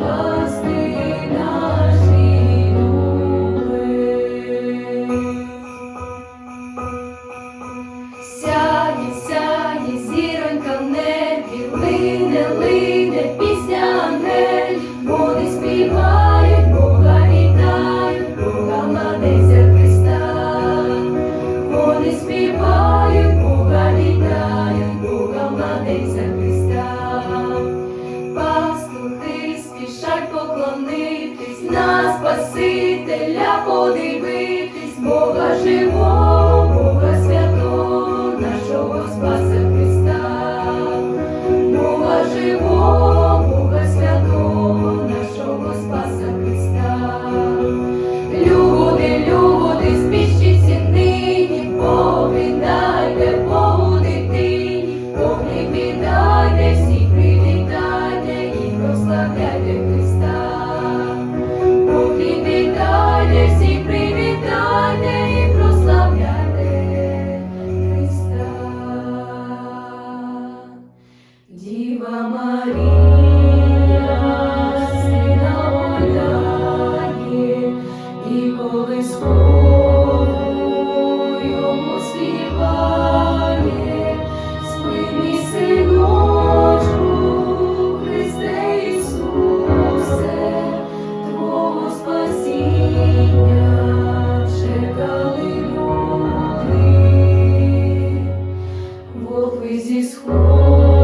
Oh. прославляти Христа, привітайте, всі привітайте прославляйте Христа, Діва Марія. сход.